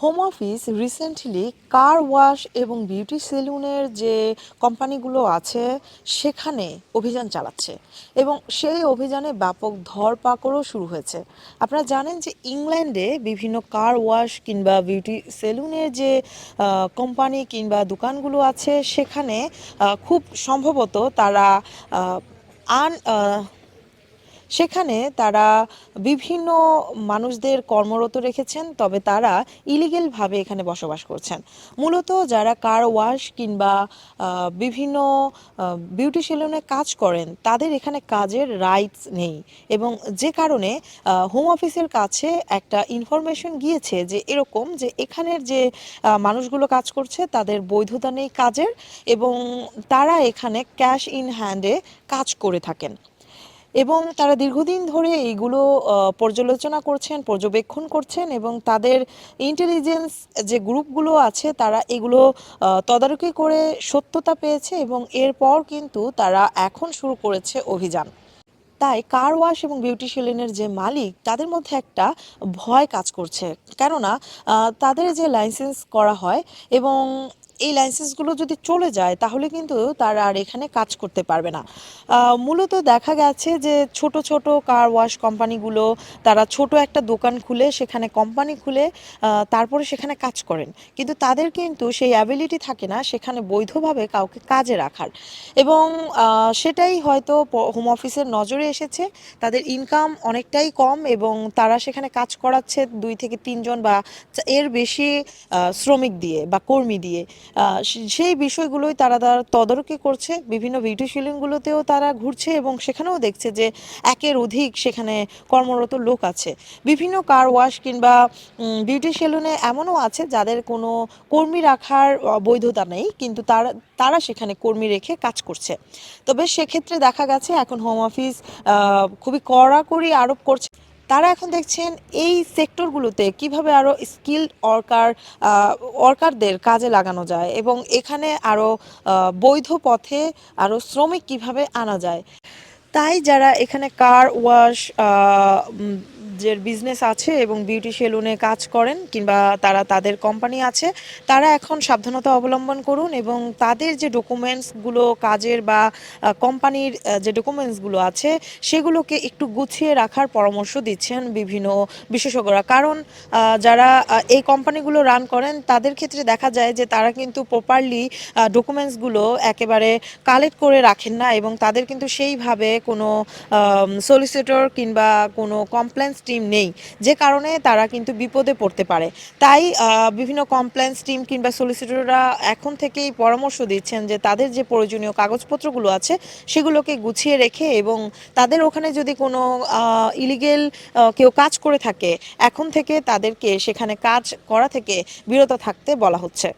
Home office recently car wash এবং beauty সেলুনের যে কোম্পানিগুলো আছে, সেখানে অভিযান চালাচ্ছে। এবং সেই অভিযানে ব্যাপক ধরপাকড়ও শুরু হয়েছে। আপনারা জানেন যে ইংল্যান্ডে বিভিন্ন কার ওয়াশ কিংবা বিউটি সেলুনের যে কোম্পানি কিংবা দোকানগুলো আছে, সেখানে খুব সম্ভবত তারা আন সেখানে তারা বিভিন্ন মানুষদের কর্মরত রেখেছেন, তবে তারা ইলিগেলভাবে এখানে বসবাস করছেন। মূলত যারা কার ওয়াশ কিংবা বিভিন্ন বিউটি সেলুনে কাজ করেন, তাদের এখানে কাজের রাইটস নেই এবং যে কারণে হোম অফিসের কাছে একটা ইনফরমেশন গিয়েছে যে এরকম যে এখানের যে মানুষগুলো কাজ করছে, তাদের বৈধতা নেই কাজের এবং তারা এখানে ক্যাশ ইন হ্যান্ডে কাজ করে থাকেন। এবং তারা দীর্ঘদিন ধরে এইগুলো পর্যালোচনা করছেন, পর্যবেক্ষণ করছেন এবং তাদের ইন্টেলিজেন্স যে গ্রুপগুলো আছে তারা এগুলো তদারকি করে সত্যতা পেয়েছে এবং এরপর কিন্তু তারা এখন শুরু করেছে অভিযান। তাই কার ওয়াশ এবং বিউটি সেলুনের যে মালিক তাদের মধ্যে একটা ভয় কাজ করছে। কেননা তাদের যে লাইসেন্স করা হয় এবং এই লাইসেন্সগুলো যদি চলে যায়, তাহলে কিন্তু তারা আর এখানে কাজ করতে পারবে না। মূলত দেখা গেছে যে ছোট ছোট কার ওয়াশ কোম্পানিগুলো তারা ছোট একটা দোকান খুলে, সেখানে কোম্পানি খুলে তারপরে সেখানে কাজ করেন। কিন্তু তাদের কিন্তু সেই অ্যাবিলিটি থাকে না, সেখানে বৈধভাবে কাউকে কাজে রাখার। এবং সেটাই হয়তো হোম অফিসের নজরে এসেছে। তাদের ইনকাম অনেকটাই কম এবং তারা সেখানে কাজ করাচ্ছে দুই থেকে তিনজন বা এর বেশি শ্রমিক দিয়ে বা কর্মী দিয়ে। সেই বিষয়গুলোই তারা তারা তদারকি করছে। বিভিন্ন বিউটি সেলুনগুলোতেও তারা ঘুরছে এবং সেখানেও দেখছে যে একের অধিক সেখানে কর্মরত লোক আছে। বিভিন্ন কার ওয়াশ কিংবা বিউটি সেলুনে এমনও আছে যাদের কোনো কর্মী রাখার বৈধতা নেই, কিন্তু তারা তারা সেখানে কর্মী রেখে কাজ করছে। তবে সেক্ষেত্রে দেখা গেছে এখন হোম অফিস খুবই কড়াকড়ি আরোপ করছে। তারা এখন দেখছেন এই সেক্টরগুলোতে কীভাবে আরও স্কিল্ড ওয়ার্কার ওয়ার্কারদের কাজে লাগানো যায় এবং এখানে আরও বৈধ পথে আরও শ্রমিক কীভাবে আনা যায়। তাই যারা এখানে কার ওয়াশ যে বিজনেস আছে এবং বিউটি সেলুনে কাজ করেন কিংবা তারা তাদের কোম্পানি আছে, তারা এখন সাবধানতা অবলম্বন করুন এবং তাদের যে ডকুমেন্টসগুলো কাজের বা কোম্পানির যে ডকুমেন্টসগুলো আছে, সেগুলোকে একটু গুছিয়ে রাখার পরামর্শ দিচ্ছেন বিভিন্ন বিশেষজ্ঞরা। কারণ যারা এই কোম্পানিগুলো রান করেন, তাদের ক্ষেত্রে দেখা যায় যে তারা কিন্তু প্রপারলি ডকুমেন্টসগুলো একেবারে কালেক্ট করে রাখেন না এবং তাদের কিন্তু সেইভাবে কোনো সলিসিটর কিংবা কোনো কমপ্লেন্স টিম নেই, যে কারণে তারা কিন্তু বিপদে পড়তে পারে। তাই বিভিন্ন কমপ্লেন্স টিম কিংবা সলিসিটররা এখন থেকেই পরামর্শ দিচ্ছেন যে তাদের যে প্রয়োজনীয় কাগজপত্রগুলো আছে, সেগুলোকে গুছিয়ে রেখে এবং তাদের ওখানে যদি কোনো ইলিগেল কেউ কাজ করে থাকে, এখন থেকে তাদেরকে সেখানে কাজ করা থেকে বিরত থাকতে বলা হচ্ছে।